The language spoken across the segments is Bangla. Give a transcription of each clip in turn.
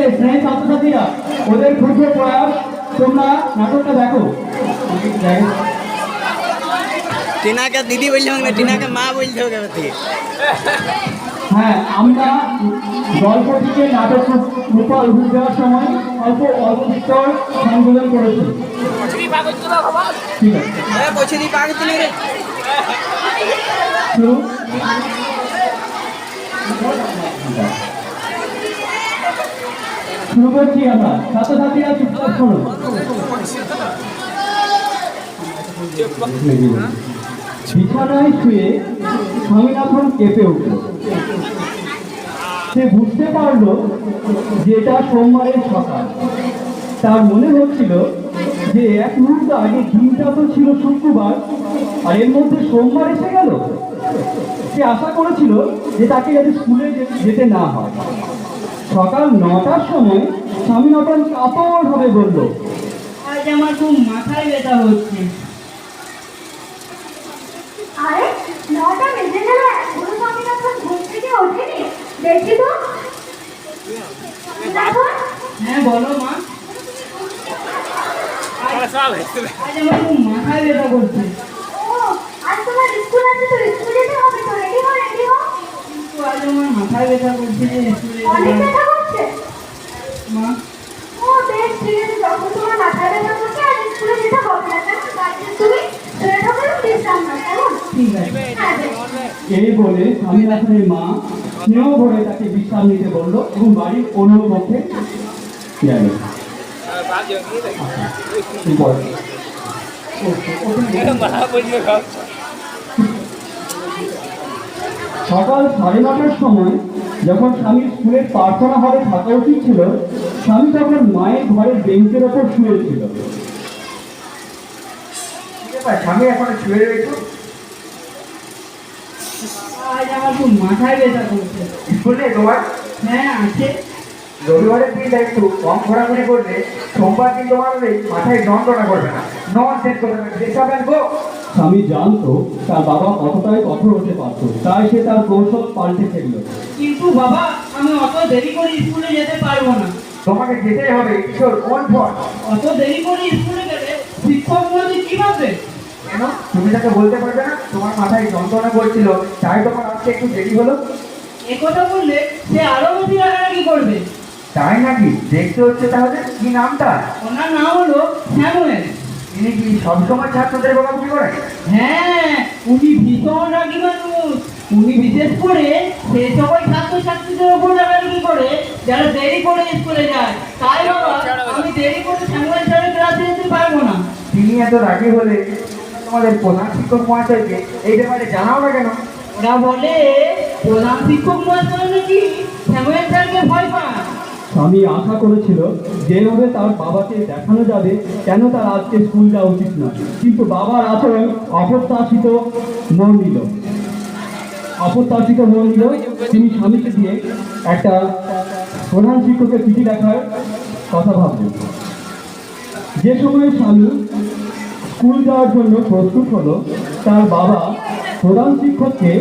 আছে স্নেহ ছাত্রছাত্রীরা ওদের ক্ষুদ্র প্রয়াস তোমরা নাটকটা দেখো। টিনাকে দিদি বলতে হবে না টিনাকে মা বলতে হবে এবার থেকে হ্যাঁ আমরা গল্প থেকে নাটক রূপা রূপ দেওয়ার সময় অল্প অল্প বিস্তর সংযোজন করেছি। ঠিক আছে। পৌঁছে দিই পাকে তুলি রে শুরু। শুরু করছি আমরা ছাত্রছাত্রীরা চুপচাপ শোনো বিছানায় শুয়ে স্বামীনাথন কেঁপে উঠল। সে বুঝতে পারল যে এটা সোমবারের সকাল। তার মনে হচ্ছিল যে এক মুহূর্ত আগে দিনটা তো ছিল শুক্রবার, আর এর মধ্যে সোমবার এসে গেল। সে আশা করেছিল যে তাকে যাতে স্কুলে যেতে না হয়। সকাল নটার সময় স্বামীনাথন কাপড় হবে বলল। আজ আমার খুব মাথায় ব্যথা হচ্ছে। আরে নটা বেজে গেল এখনও স্বামীনাথন ঘুম থেকে ওঠেনি। দেখি তো। হ্যাঁ বলো মা। আজ আজ আমার খুব মাথায় ব্যথা করছে ও আজ তোমার স্কুল আছে তো স্কুল যেতে হবে তো রেডি হো রেডি হো কিন্তু আজ আমার মাথায় ব্যথা করছে অনেক। ব্যথা করছে। মা? ও বেশ ঠিক আছে যখন তোমার মাথায় ব্যথা করছে আর স্কুলে যেতে হবে না কেমন? বাড়িতে তুমি শুয়ে থাকো বিশ্রাম নাও কেমন? ঠিক আছে। হ্যাঁ এই বলে স্বামীনাথনের মা স্নেহ ভরে তাকে বিশ্রাম নিতে বলল এবং বাড়ির অন্য পক্ষে গেল। এরপর, ও, ও, ও, সকাল সাড়ে নটার সময় যখন স্বামী স্কুলের প্রার্থনা হলে থাকা উচিত ছিল স্বামী তখন মায়ের ঘরের বেঞ্চের ওপর শুয়েছিল স্বামী এখন শুয়ে রয়েছে? আজ আমার খুব মাথায় ব্যথা করছে। স্কুল তোমার? হ্যাঁ আছে। রবিবারের দিনটা একটু কম ঘোরাঘুরি করলে সোমবার দিন তোমার মাথায় যন্ত্রণা করবে না। নন সেট করবে না স্বামী জানতো তার বাবা কতটাই কঠোর হতে পারত তাই সে তার কৌশল পাল্টে ফেলল। কিন্তু বাবা আমি অত দেরি করে স্কুলে যেতে পারব না। তোমাকে যেতেই হবে কিশোর কোন ফল অত দেরি করে স্কুলে গেলে শিক্ষক মধ্যে কি ভাববে? কেন? তুমি তাকে বলতে পারবে না তোমার মাথায় যন্ত্রণা করছিল তাই তোমার আজকে একটু দেরি হলো। এ কথা বললে সে আরও বেশি রাগারাগি করবে। তাই নাকি? দেখতে হচ্ছে তাহলে কি নামটা? ওনার নাম হলো স্যামুয়েল। তিনি কি সবসময় ছাত্রদের বকাবকি করেন হ্যাঁ উনি ভীষণ রাগী মানুষ। উনি বিশেষ করে সে সকল ছাত্র ছাত্রীদের উপর রাগারাগি করে যারা দেরি করে স্কুলে যায়। তাই বাবা আমি দেরি করে স্যামুয়েল স্যারের ক্লাসে যেতে পারব না। তিনি এত রাগী হলে তোমাদের প্রধান শিক্ষক মহাশয়কে এই ব্যাপারে জানাও না কেন? ওরা বলে প্রধান শিক্ষক মহাশয় নাকি স্যামুয়েল স্যারকে ভয় পান স্বামী আশা করেছিল, যেভাবে তার বাবাকে দেখানো যাবে, কেন তার আজকে স্কুল যাওয়া উচিত নয় কিন্তু বাবার আচরণ অপ্রত্যাশিত মন নিল। অপ্রত্যাশিত মন নিল। তিনি স্বামীকে দিয়ে একটা প্রধান শিক্ষকের চিঠি দেখার কথা ভাবলেন। যে সময় স্বামী স্কুল যাওয়ার জন্য প্রস্তুত হলো, তার বাবা প্রধান শিক্ষককে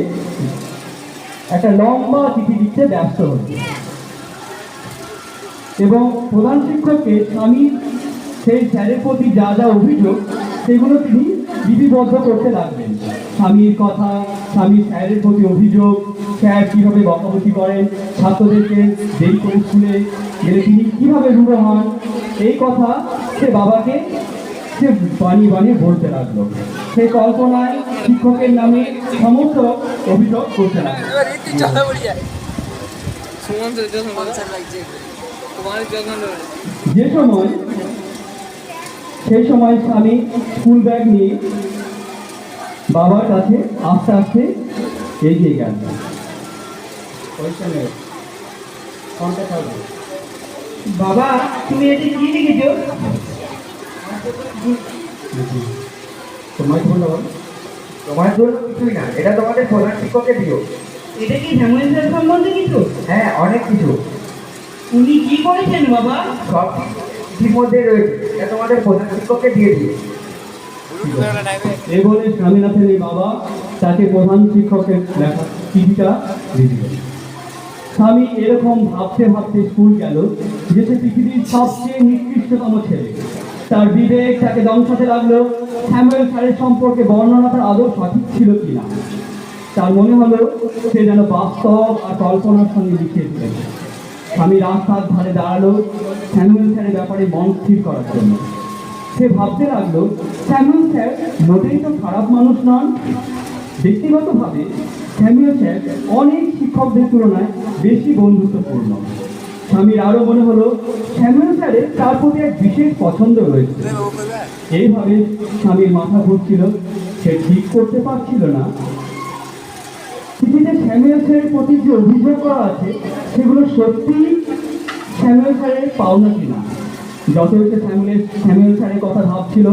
একটা লম্বা চিঠি লিখতে ব্যস্ত হলো এবং প্রধান শিক্ষককে স্বামী সেই স্যারের প্রতি যা যা অভিযোগ, সেগুলো তিনি লিপিবদ্ধ করতে লাগবেন স্বামীর কথা স্বামী স্যারের প্রতি অভিযোগ, স্যার কীভাবে বকাবকি করেন, ছাত্রদেরকে দেরি করে স্কুলে গেলে তিনি কীভাবে রূঢ় হন, এই কথা সে বাবাকে সে বানিয়ে বানিয়ে বলতে লাগল। সে কল্পনায় শিক্ষকের নামে সমস্ত অভিযোগ করতে লাগল। যে সময় সেই সময় আমি স্কুল ব্যাগ নিয়ে বাবার কাছে আস্তে আস্তে এগিয়ে গেল বাবা তুমি এতে কি লিখেছো? তোমার বল তোমার জন্য কিছুই না এটা তোমাদের প্রধান শিক্ষককে দিও। এটা কি স্যার সম্বন্ধে কিছু? হ্যাঁ অনেক কিছু। উনি কি করেছেন বাবা? সব মধ্যেই রয়েছে। এটা তোমাদের প্রধান শিক্ষককে দিয়ে দিও এই বলে স্বামীনাথের এই বাবা তাকে প্রধান শিক্ষকের লেখা চিঠিটা দিয়ে দিলেন। স্বামী এরকম ভাবতে ভাবতে স্কুল গেল যে সে পৃথিবীর সবচেয়ে নিকৃষ্টতম ছেলে। তার বিবেক তাকে দংশাতে লাগল। স্যামুয়েল স্যারের সম্পর্কে বর্ণনা তার আদৌ সঠিক ছিল কিনা? তার মনে হলো সে যেন বাস্তব আর কল্পনার সঙ্গে লিখে স্বামী রাস্তার ধারে দাঁড়াল স্যামুয়েল স্যারের ব্যাপারে মন স্থির করার জন্য। সে ভাবতে লাগল, স্যামুয়েল স্যার, মোটেই তো খারাপ মানুষ নন। ব্যক্তিগতভাবে স্যামুয়েল স্যার অনেক শিক্ষকদের তুলনায় বেশি বন্ধুত্বপূর্ণ। স্বামীর আরও মনে হলো, স্যামুয়েল স্যারের তার প্রতি এক বিশেষ পছন্দ রয়েছে। এইভাবে স্বামীর মাথা ঘুরছিল। সে ঠিক করতে পারছিল না। চিঠিতে স্যামুয়েল স্যারের প্রতি যে অভিযোগ করা আছে, সেগুলো সত্যি স্যামুয়েল স্যারের পাওনা কিনা? যতই সে স্যামুয়েল স্যামুয়েল স্যারের কথা ভাবছিল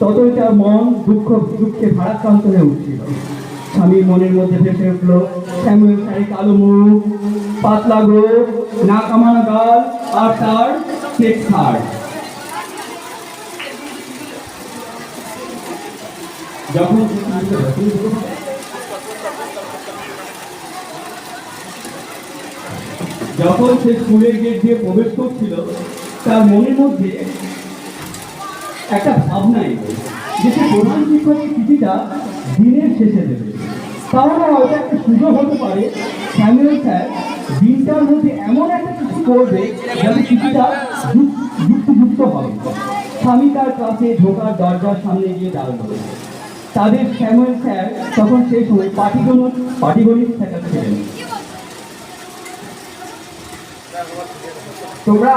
ততই তার মন দুঃখ, দুঃখে ভারাক্রান্ত হয়ে উঠছিল। স্বামীর মনের মধ্যে ভেসে উঠল, স্যামুয়েল স্যারের কালো মুখ, পাতলা গোপ না কামানো গাল, আর তার যখন যখন সে স্কুলের গেট দিয়ে প্রবেশ করছিল, তার মনের মধ্যে একটা ভাবনা এলো যে সে প্রধান শিক্ষকের চিঠিটা দিনের শেষে দেবে। তাহলে হয়তো একটা সুযোগ হতে পারে স্যামুয়েল স্যার দিনটার মধ্যে এমন একটা কিছু করবে যাতে চিঠিটা যুক্তিযুক্ত হবে স্বামী তার ক্লাসে ঢোকার দরজার সামনে গিয়ে দাঁড়াল। তাদের স্যামুয়েল স্যার তখন সেই সময় পাটিগণিত পাটিগণিত শেখাচ্ছিলেন তোমরা